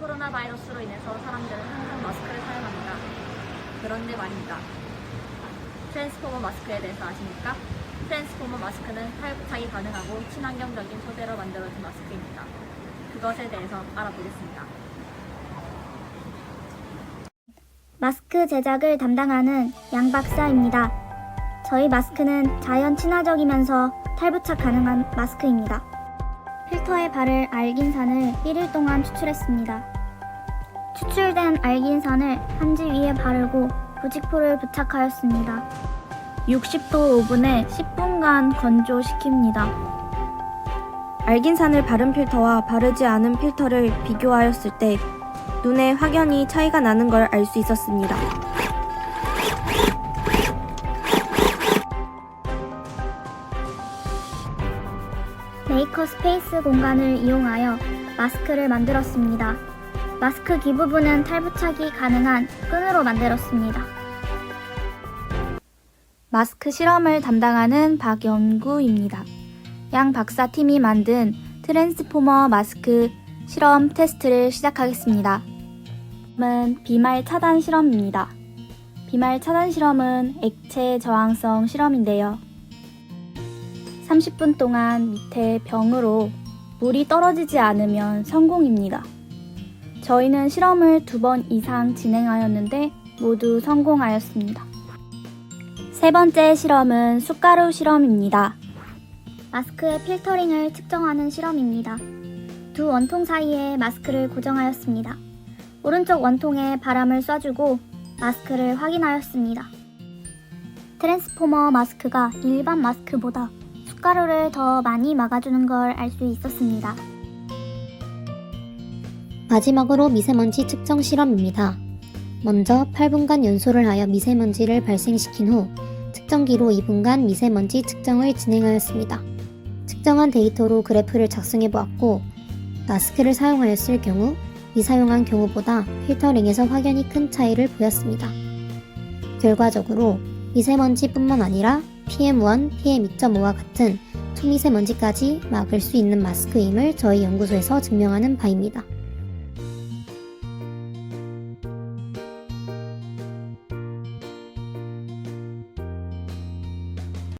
코로나 바이러스로 인해서 사람들은 항상 마스크를 사용합니다. 그런데 말입니다. 트랜스포머 마스크에 대해서 아십니까? 트랜스포머 마스크는 탈부착이 가능하고 친환경적인 소재로 만들어진 마스크입니다. 그것에 대해서 알아보겠습니다. 마스크 제작을 담당하는 양 박사입니다. 저희 마스크는 자연 친화적이면서 탈부착 가능한 마스크입니다. 필터에 바를 알긴산을 1일 동안 추출했습니다. 추출된 알긴산을 한지 위에 바르고 부직포를 부착하였습니다. 60도 오븐에 10분간 건조시킵니다. 알긴산을 바른 필터와 바르지 않은 필터를 비교하였을 때 눈에 확연히 차이가 나는 걸 알 수 있었습니다. 메이커 스페이스 공간을 이용하여 마스크를 만들었습니다. 마스크 귀 부분은 탈부착이 가능한 끈으로 만들었습니다. 마스크 실험을 담당하는 박연구입니다. 양 박사 팀이 만든 트랜스포머 마스크 실험 테스트를 시작하겠습니다. 다음은 비말 차단 실험입니다. 비말 차단 실험은 액체 저항성 실험인데요. 30분 동안 밑에 병으로 물이 떨어지지 않으면 성공입니다. 저희는 실험을 두 번 이상 진행하였는데 모두 성공하였습니다. 세 번째 실험은 숟가루 실험입니다. 마스크의 필터링을 측정하는 실험입니다. 두 원통 사이에 마스크를 고정하였습니다. 오른쪽 원통에 바람을 쏴주고 마스크를 확인하였습니다. 트랜스포머 마스크가 일반 마스크보다 숟가루를 더 많이 막아주는 걸 알 수 있었습니다. 마지막으로 미세먼지 측정 실험입니다. 먼저 8분간 연소를 하여 미세먼지를 발생시킨 후 측정기로 2분간 미세먼지 측정을 진행하였습니다. 측정한 데이터로 그래프를 작성해 보았고 마스크를 사용하였을 경우 미사용한 경우보다 필터링에서 확연히 큰 차이를 보였습니다. 결과적으로 미세먼지뿐만 아니라 PM1, PM2.5와 같은 초미세먼지까지 막을 수 있는 마스크임을 저희 연구소에서 증명하는 바입니다.